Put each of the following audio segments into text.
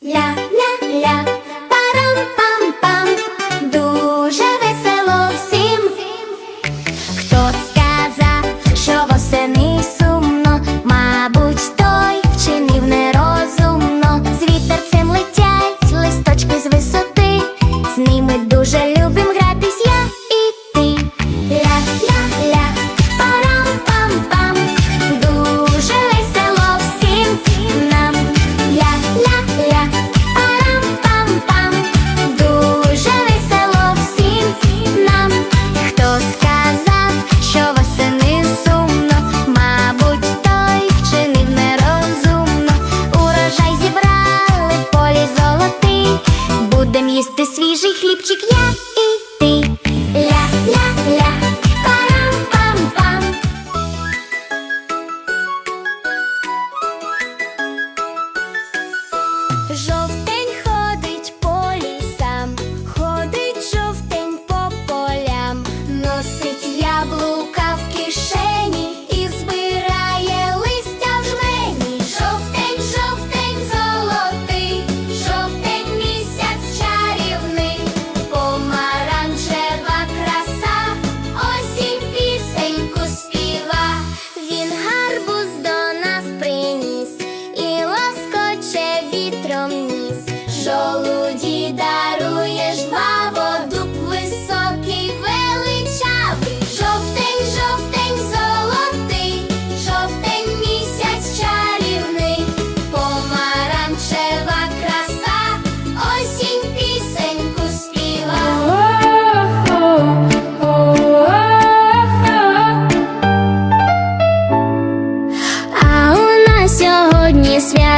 啦啦啦。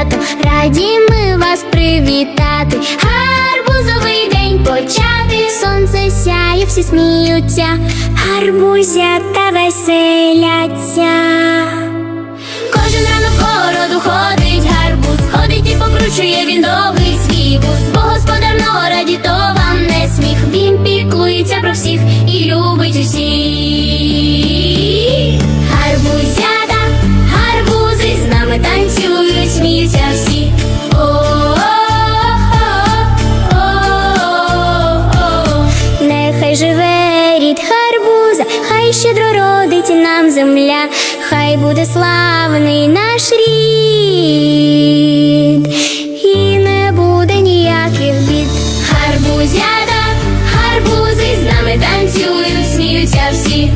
Свято, раді ми вас привітати. Гарбузовий день почати. Сонце сяє, всі сміються, гарбузята веселяться. Кожен ранок городу ходить гарбуз, ходить і покручує він довгий хай буде славний наш рід, і не буде ніяких бід. Гарбузята, гарбузи з нами танцюють, сміються всі.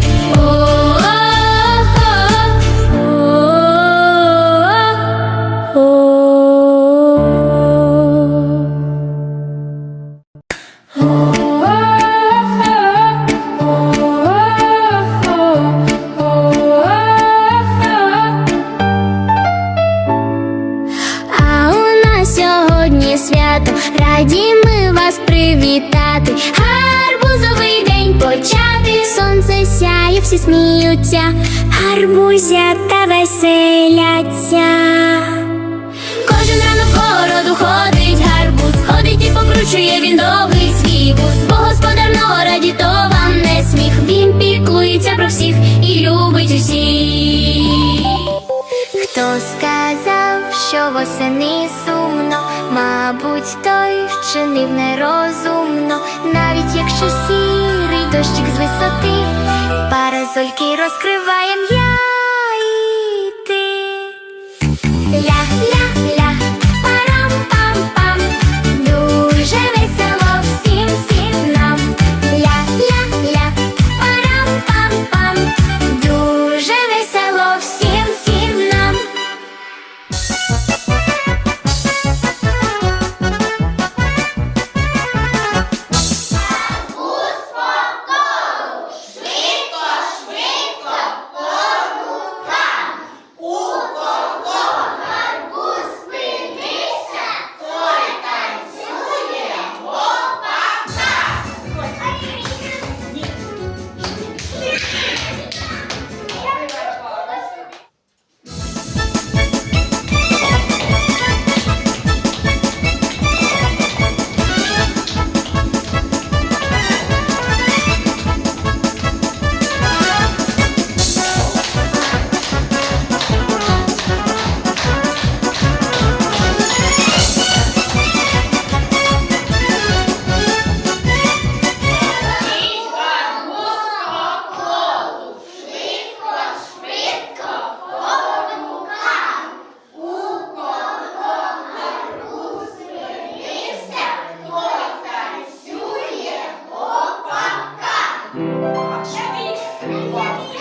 Всі гарбузя та веселяться. Кожен ранок городу ходить гарбуз, ходить і покручує він довгий свій вуз. Бо господар то вам не сміх. Він піклується про всіх і любить усіх. Хто сказав, що восени сумно, мабуть, той вчинив нерозумно, навіть якщо сірий дощик з висоти, парасольки розкриваєм я і ти. Ля-ля-ля, quatro.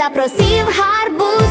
запросив гарбуз.